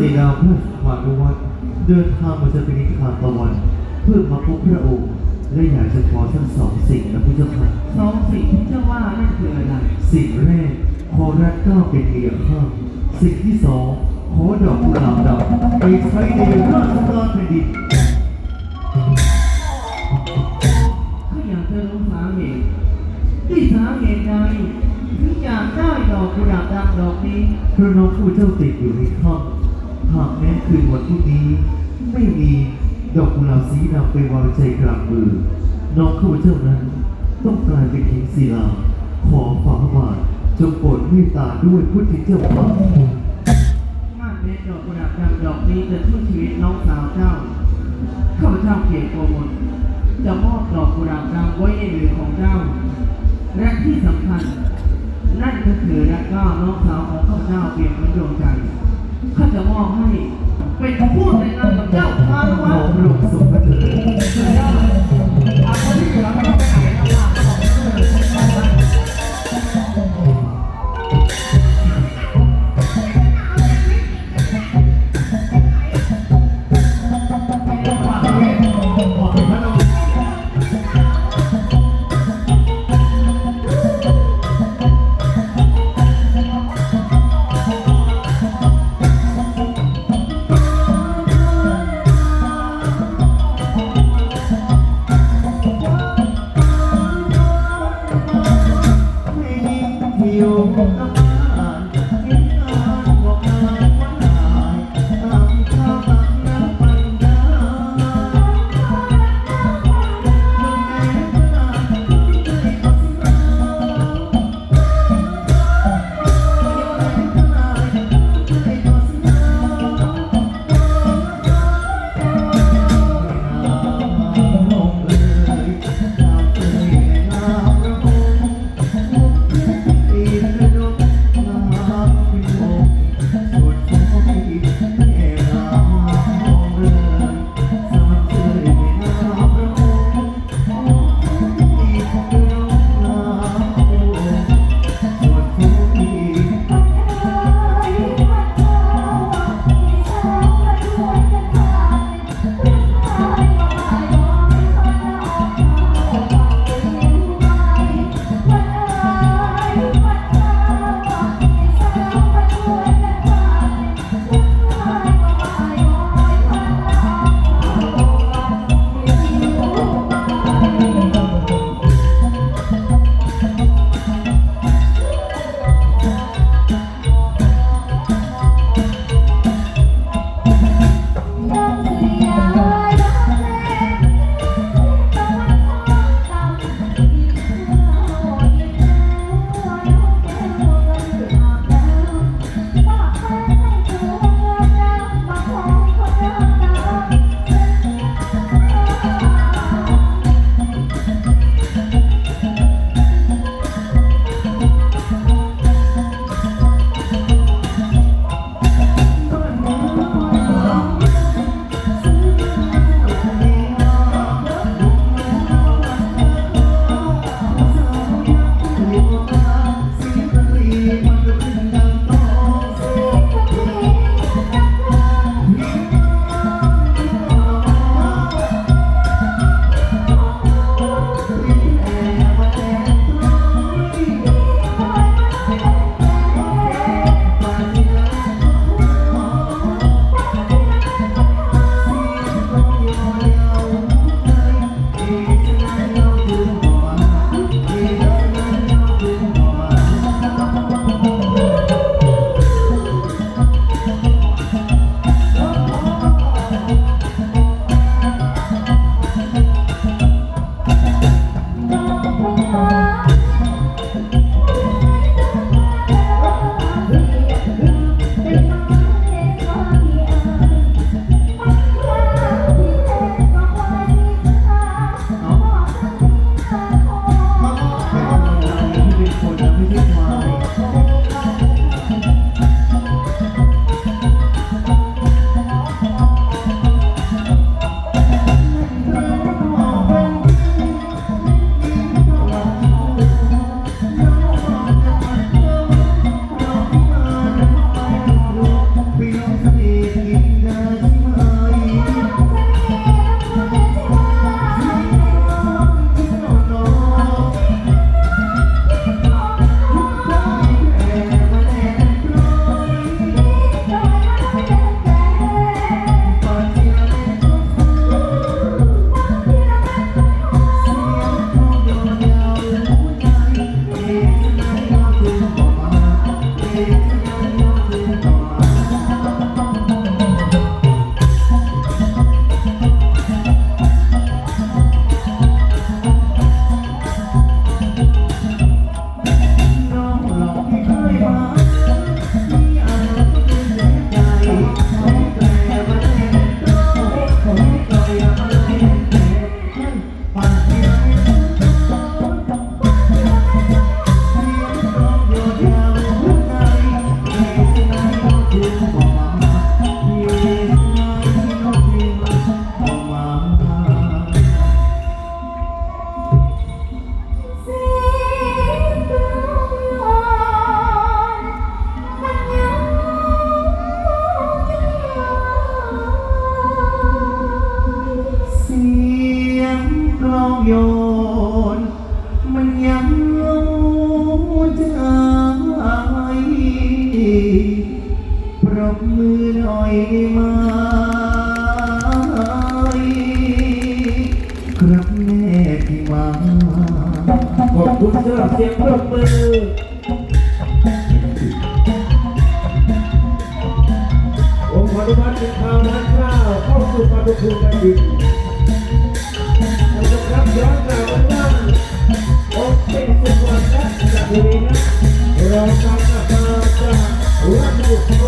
สีดาวพระสุภานุวัฒน์เดินทางมาจะเป็นนิทานตะวัน เพื่อมาพบพระองค์และอยากจะขอทั้งสองสิ่งนะพุทธค่ะสองสิ่งที่เจ้าว่านั่นคืออะไรสิ่งแรกขอรักเก้าวเป็นเมียข้าสิ่งที่สองขอดอกกุหลาบดำไปใช้ในราชการแผ่นดินก็อยากจะรู้สาเหตุที่สาเหตุใดถึงอยากได้ดอกกุหลาบดำดอกนี้เพราะน้องผู้เจ้าติดอยู่ในถ้ำ หากแม้คืนวันพรุ่งนี้ ไม่มีดอกกุหลาบสีดำไปวางใจกลางมือ น้องข้าพเจ้านั้น ต้องกลายเป็นหญิงศิลา ขอฝ่าบาทจงโปรดเมตตาด้วยพุทธเจ้าค่ะมากเม็ดดอกกุหลาบดำดอกนี้จะช่วยชีวิตน้องสาวเจ้าข้าพเจ้าเกียรติโกมลจะมอบดอกกุหลาบดำไว้ในมือของเจ้า และที่สำคัญ นั่นก็คือรักก้าน้องสาวของข้าพเจ้าเปรียบเหมือนดวงใจ ข้าจะมอบให้เป็นผู้แต่งานกับเจ้าพานุขวัอฒน์พระองค์ทรงพระเถิดข Thank you.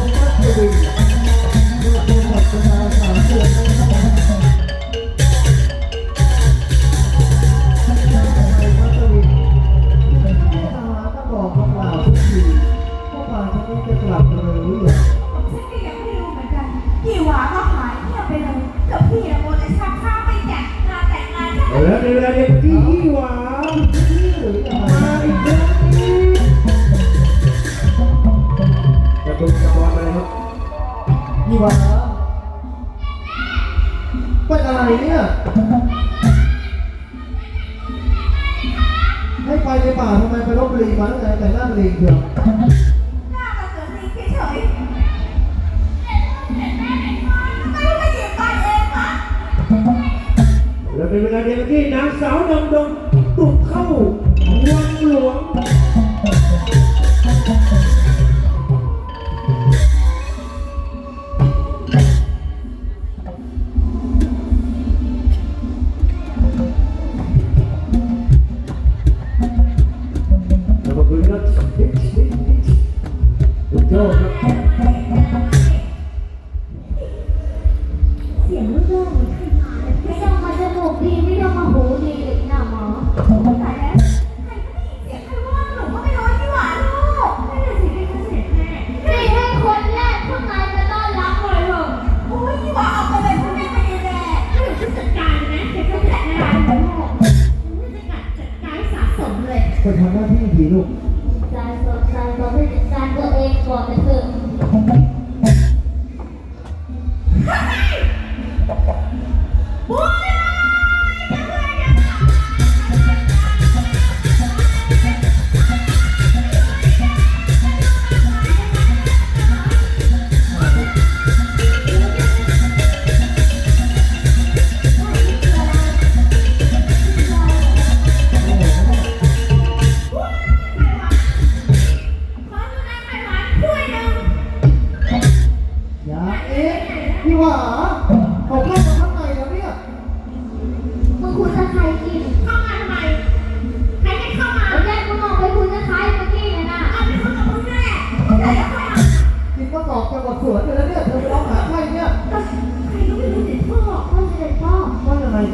และเป็นเวลาเดียวกันที่นางสาวนำดงตุกเข้าวังหลวง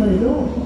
有点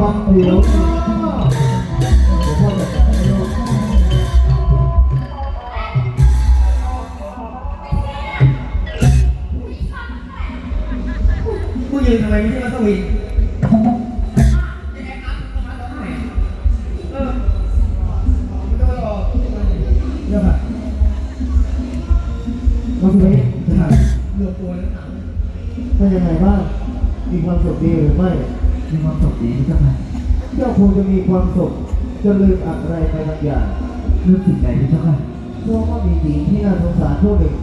บังเดียวนะเดี๋ยวพ่อจะจัดให้ลูกผู้ยืนทำไมไม่ใช่มัสวินเออไม่ต้องรอเดี๋ยวค่ะมัสวินรวมตัวแล้วหนังเป็นยังไงบ้างมีความสุขดีหรือไม่ มีความสุขดีเจ้าค่ะเจ้าคงจะมีความสุขจนลืมอะไรไปบางอย่างเรื่องสิ่งใดเจ้าค่ะเพราะว่ามีหญิงที่น่าสงสารผู้หนึ่ง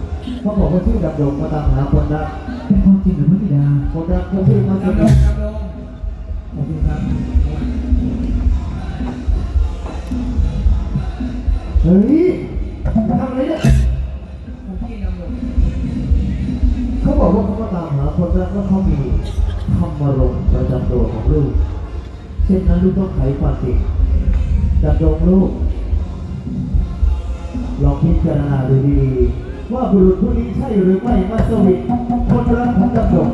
เขาบอกว่าชื่อดำดงมาตามหาคนรักเป็นความจริงหรือไม่บิดาคนรักก็ชื่อมัสดำดวิงนดำดงขอบคุณครับเฮ้ยทำอะไรเนี่ยของพี่ดำดงเขาบอกว่าเขามาตามหาคนรักแล้วเขามี ธรรมารมประจำตัวของลูก เช่นนั้นลูกต้องไขความจริงดำดงลูก ลองพิจารณาดูดีๆว่าบุรุษผู้นี้ใช่หรือไม่มาสวิตคนรักของดำดง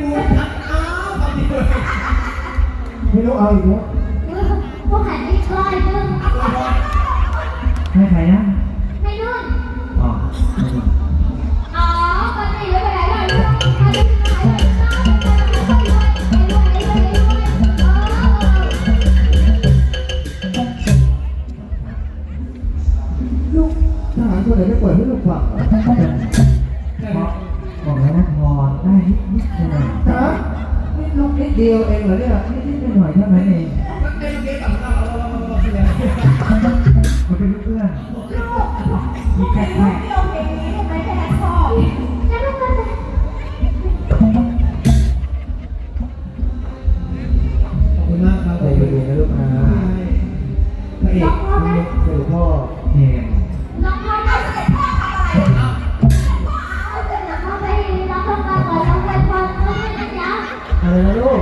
กูทักอ้าวพอดีไม่รู้เอาอีกแล้วพวกหันไม่คล้ายเพิ่งใใครนะียวเองเหรอเนี่ยนิดๆหน่อยๆเท่านั้นเองมันเป็นเพื่อนมีแค่แค่ขอบคุณมากครับใจเย็นๆนะลูกนะพระเอกหลวงพ่อแหงอะไรนะลูก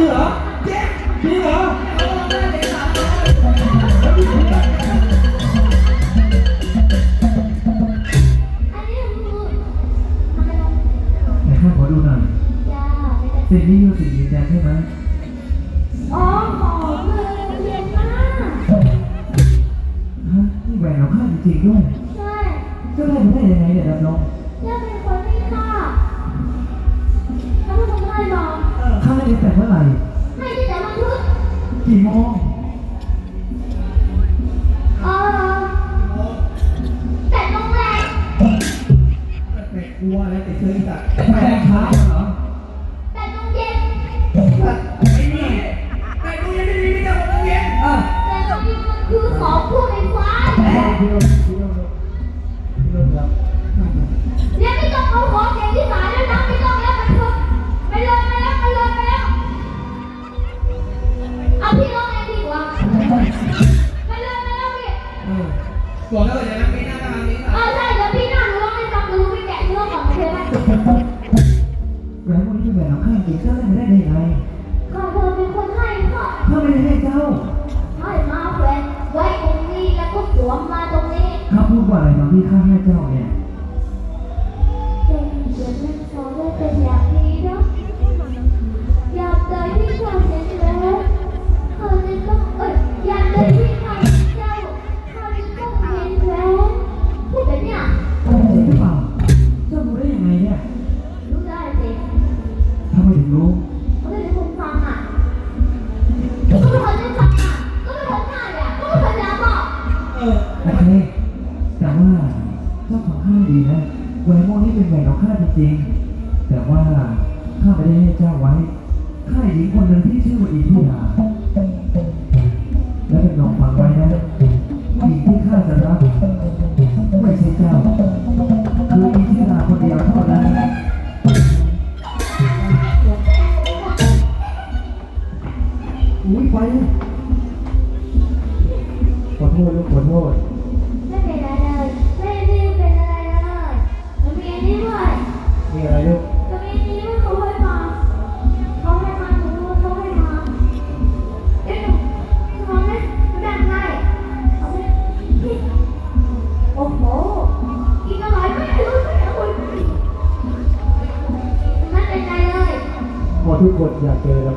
카메라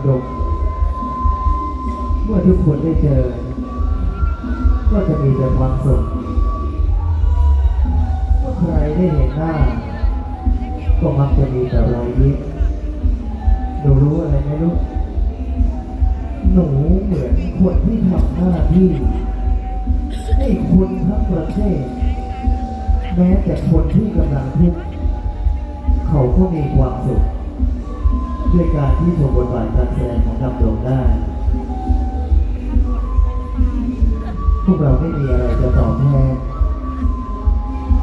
ดงเมื่อทุกคนได้เจอ ก็จะมีแต่ความสุขเมื่อใครได้เห็นหน้า ก็มักจะมีแต่รอยยิ้มหนูรู้อะไรไหมลูกหนูเหมือนคนที่ทำหน้าที่ให้คนทั้งประเทศ แม้แต่คนที่กำลังทุกข์เขาก็มีความสุข ด้วยการที่ชมบทบาทการแสดงของดำดงได้ พวกเราไม่มีอะไรจะตอบแทน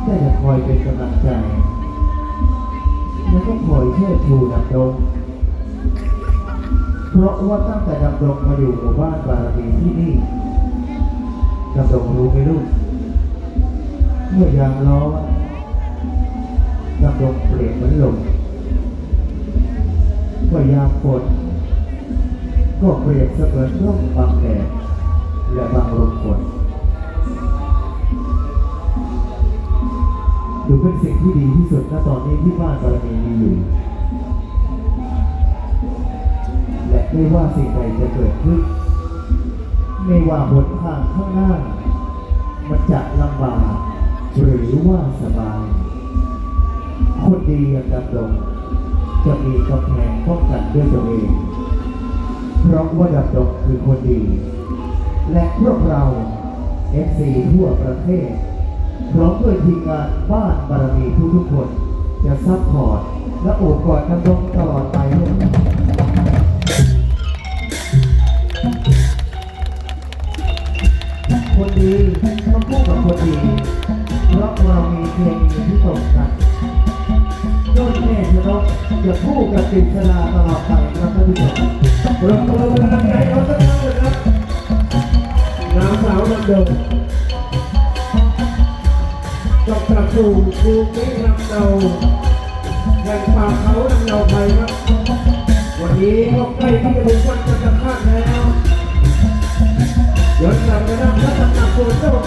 แต่คอยเป็นกำลังใจ และก็คอยเชิดชูดำดง เพราะว่าตั้งแต่ดำดงมาอยู่หมู่บ้านบารมีที่นี่ดำดงรู้ไหมลูกเมื่อยามร้อนดำดงเปลี่ยนเหมือนลม เมื่อยามฝนก็เปรียบเสมือนร่มบังแดดและบังลมฝนดูเป็นสิ่งที่ดีที่สุดณตอนนี้ที่บ้านบารมีมีอยู่ และไม่ว่าสิ่งใดจะเกิดขึ้นไม่ว่าหนทางข้างหน้า มันจะลำบากหรือว่าสบาย คนดีอย่างดำรง จะมีกำแพงป้องกันด้วยตัวเอง เพราะว่าดำรงคือคนดี และพวกเรา FC ทั่วประเทศพร้อมด้วยทีมงานบ้านบารมีทุกๆคน จะซัพพอร์ตและโอบกอดดำรงตลอดไปลูกคนดีต้องคู่กับคนดี เพราะเรามีเพลงที่ตรงกัน โดยเมธนกจะคู่กับกฤษณาตลอดไปครับท่านผู้ชมปรบมือเป็นกำลังใจเขาสักครั้งเลยครับนางสาวนำเดิมจบกระสูครูมินำเนาแห่งป่าเขานำเนาไปครับ วันนี้ก็ใกล้ที่จะถึงวันจะคาดแล้วย้อนกลับไปนั่งพระตำหนักโซเจ้าของ